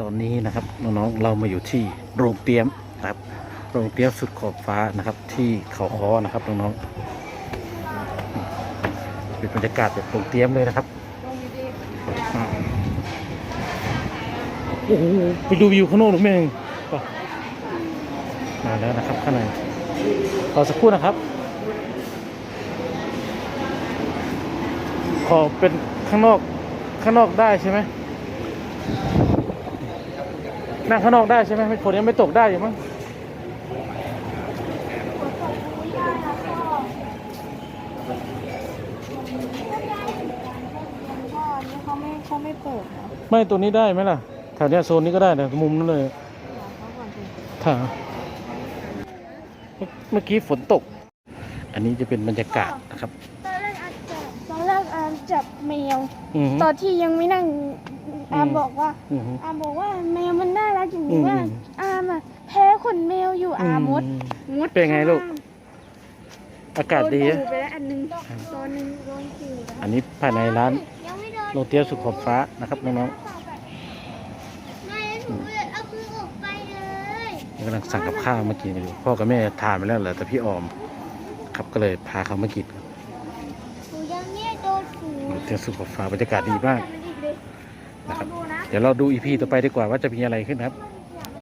ตอนนี้นะครับน้องๆเรามาอยู่ที่โรงเตรียมนะครับ โรงเตรียมสุดขอบฟ้านะครับ ที่เขาคอนะครับน้องๆเป็นบรรยากาศแบบโรงเตรียมเลยนะครับโอ้โหไปดูวิวข้างนอกหรือไม่เองมาแล้วนะครับข้างในรอสักครู่นะครับ ขอเป็นข้างนอกข้างนอกได้ใช่ไหม นั่งข้างนอกได้ใช่ไหมไม่ฝนยังไม่ตกได้อยู่มั้งพ่อนี่เขาไม่เขาไม่เปิดเหรอไม่ตัวนี้ได้ไหมล่ะแถวเนี้ยโซนนี้ก็ได้นะมุมนั้นเลยเขาก่อนสิถ้าเมื่อเมื่อกี้ฝนตก อันนี้จะเป็นบรรยากาศนะครับ ตอนแรกอาจจะตอนแรกอามจับแมวอือหือตอนที่ยังไม่นั่ง อามอืมบอกว่าอือหืออามบอกว่าแมวมันน่ารักอย่างอืนี้มว่าอามอะแพ้ขนแมวอยู่อามดอืม มดเป็นไงลูก อากาศดีโดอะนขู่ไปแล้วอันหนึงตัวหนึงโดนขู่แล้วอันนี้ภายในร้านยังไม่โดนโรงเตรียมสุขขอบฟ้านะครับน้องไม่แล้วหนูเอามือออกไปเลยๆกำลังสั่งกับข้าวมากินกันอยู่พ่อกับแม่ทานไปแล้วเหรอแต่พี่ออม ครับก็เลยพาเขามากินหนูยังไม่โดนหูโรงเตรียมสุขขอบฟ้าบรรยากาศดีมากลนะครับองดูนะเดี๋ยวเราดูอีพีต่อไปดีกว่าว่าจะมีอะไรขึ้นครับห